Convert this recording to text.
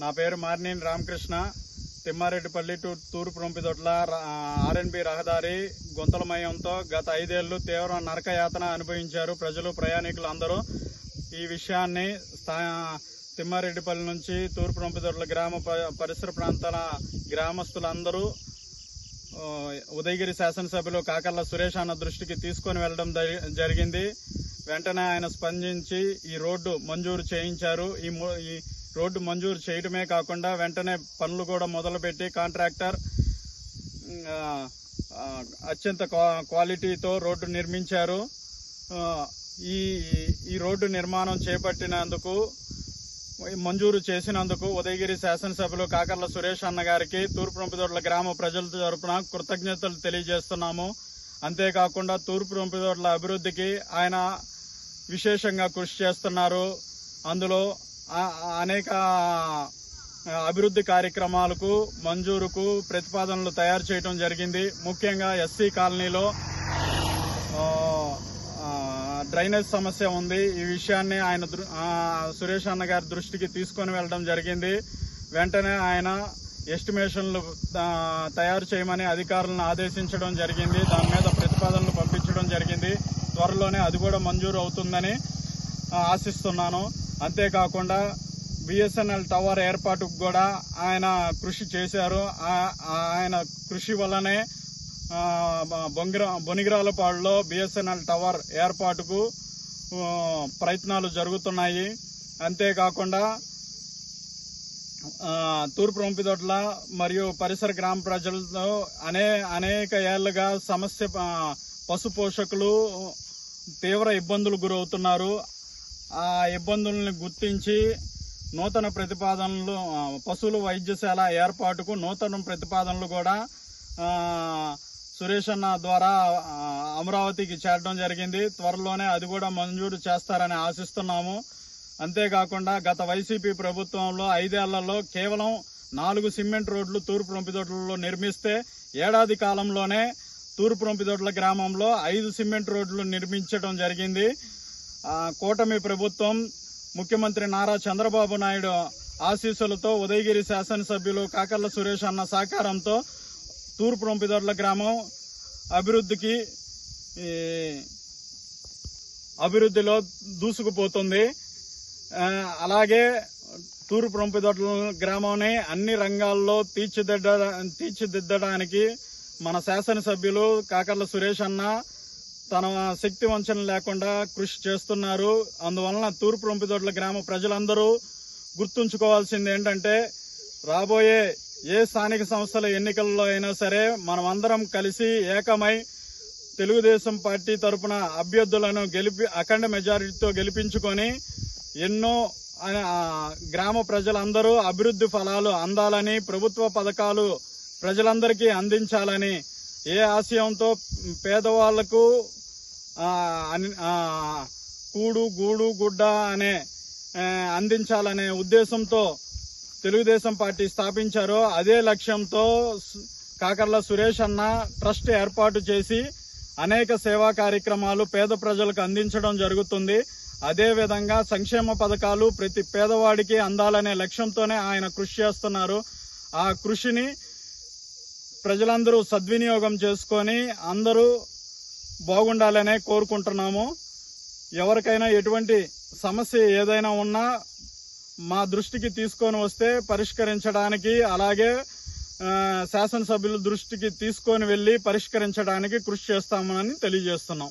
నా పేరు మార్నేని రామకృష్ణ. తిమ్మారెడ్డిపల్లి టు తూర్పు రొంపిదొట్ల ఆర్ఎన్బి రహదారి గుంతలమయంతో గత ఐదేళ్ళు తీవ్ర నరకయాతన అనుభవించారు ప్రజలు ప్రయాణికులు అందరూ. ఈ విషయాన్ని స్థా తిమ్మారెడ్డిపల్లి నుంచి తూర్పు రొంపిదొట్ల గ్రామ ప- పరిసర ప్రాంతాల గ్రామస్తులందరూ ఉదయగిరి శాసనసభ్యులు కాకర్ల సురేష్ అన్న దృష్టికి తీసుకొని వెళ్ళడం జరి- జరిగింది. వెంటనే ఆయన స్పందించి ఈ రోడ్డు మంజూరు చేయించారు. ఈ ఈ రోడ్డు మంజూరు చేయడమే కాకుండా వెంటనే పనులు కూడా మొదలుపెట్టి కాంట్రాక్టర్ అత్యంత క్వా- క్వాలిటీతో రోడ్డు నిర్మించారు. ఈ ఈ రోడ్డు నిర్మాణం చేపట్టినందుకు మంజూరు చేసినందుకు ఉదయగిరి శాసనసభ్యులు కాకర్ల సురేష్ అన్న గారికి తూర్పు రంపిదొడ్ల గ్రామ ప్రజల తరపున కృతజ్ఞతలు తెలియజేస్తున్నాము. అంతేకాకుండా తూర్పు రంపిదొడ్ల అభివృద్ధికి ఆయన విశేషంగా కృషి చేస్తున్నారు. అందులో అనేక అభివృద్ధి కార్యక్రమాలకు మంజూరుకు ప్రతిపాదనలు తయారు చేయడం జరిగింది. ముఖ్యంగా ఎస్సీ కాలనీలో డ్రైనేజ్ సమస్య ఉంది. ఈ విషయాన్ని ఆయన దృ- సురేష్ అన్న గారి దృష్టికి తీసుకొని వెళ్ళడం జరిగింది. వెంటనే ఆయన ఎస్టిమేషన్లు తయారు చేయమని అధికారులను ఆదేశించడం జరిగింది. దాని మీద ప్రతిపాదనలు పంపించడం జరిగింది. త్వరలోనే అది కూడా మంజూరు అవుతుందని ఆశిస్తున్నాను. అంతేకాకుండా బిఎస్ఎన్ఎల్ టవర్ ఏర్పాటుకు కూడా ఆయన కృషి చేశారు. ఆయన కృషి వల్లనే బొంగిరా బొనిగిరాలపాడులో బిఎస్ఎన్ఎల్ టవర్ ఏర్పాటుకు ప్రయత్నాలు జరుగుతున్నాయి. అంతేకాకుండా తూర్పు రొంపిదొడ్ల మరియు పరిసర గ్రామ ప్రజలతో అనే అనేక ఏళ్ళుగా సమస్య పశు పోషకులు తీవ్ర ఇబ్బందులు గురవుతున్నారు. ఆ ఇబ్బందులను గుర్తించి నూతన ప్రతిపాదనలు పశువుల వైద్యశాల ఏర్పాటుకు నూతన ప్రతిపాదనలు కూడా సురేష్ అన్న ద్వారా అమరావతికి చేరడం జరిగింది. త్వరలోనే అది కూడా మంజూరు చేస్తారని ఆశిస్తున్నాము. అంతేకాకుండా గత వైసీపీ ప్రభుత్వంలో ఐదేళ్ళలో కేవలం నాలుగు సిమెంట్ రోడ్లు తూర్పు రొంపిదొడ్లలో నిర్మిస్తే ఏడాది కాలంలోనే తూర్పు రొంపిదొడ్ల గ్రామంలో ఐదు సిమెంట్ రోడ్లు నిర్మించడం జరిగింది. కూటమి ప్రభుత్వం ముఖ్యమంత్రి నారా చంద్రబాబు నాయుడు ఆశీస్సులతో ఉదయగిరి శాసనసభ్యులు కాకర్ల సురేష్ అన్న సహకారంతో తూర్పు రొంపిదొడ్ల గ్రామం అభివృద్ధికి అభివృద్ధిలో దూసుకుపోతుంది. అలాగే తూర్పు రొంపిదొడ్ల గ్రామాన్ని అన్ని రంగాల్లో తీర్చిదిద్ద తీర్చిదిద్దడానికి మన శాసనసభ్యులు కాకర్ల సురేష్ అన్న తన శక్తి వంచన లేకుండా కృషి చేస్తున్నారు. అందువలన తూర్పు రొంపిదొడ్ల గ్రామ ప్రజలందరూ గుర్తుంచుకోవాల్సింది ఏంటంటే రాబోయే ఏ స్థానిక సంస్థల ఎన్నికల్లో అయినా సరే మనమందరం కలిసి ఏకమై తెలుగుదేశం పార్టీ తరపున అభ్యర్థులను గెలిపి అఖండ మెజారిటీతో గెలిపించుకొని ఎన్నో గ్రామ ప్రజలందరూ అభివృద్ధి ఫలాలు అందాలని ప్రభుత్వ పథకాలు ప్రజలందరికీ అందించాలని ఏ ఆశయంతో పేదవాళ్ళకు కూడు గూడు గుడ్డ అనే అందించాలనే ఉద్దేశంతో తెలుగుదేశం పార్టీ స్థాపించారో అదే లక్ష్యంతో కాకర్ల సురేష్ అన్న ట్రస్ట్ ఏర్పాటు చేసి అనేక సేవా కార్యక్రమాలు పేద ప్రజలకు అందించడం జరుగుతుంది. అదేవిధంగా సంక్షేమ పథకాలు ప్రతి పేదవాడికి అందాలనే లక్ష్యంతోనే ఆయన కృషి చేస్తున్నారు. ఆ కృషిని ప్రజలందరూ సద్వినియోగం చేసుకొని అందరూ బాగుండాలనే కోరుకుంటున్నాము. ఎవరికైనా ఎటువంటి సమస్య ఏదైనా ఉన్నా మా దృష్టికి తీసుకొని వస్తే పరిష్కరించడానికి అలాగే శాసనసభ్యుల దృష్టికి తీసుకొని వెళ్ళి పరిష్కరించడానికి కృషి చేస్తామని తెలియజేస్తున్నాం.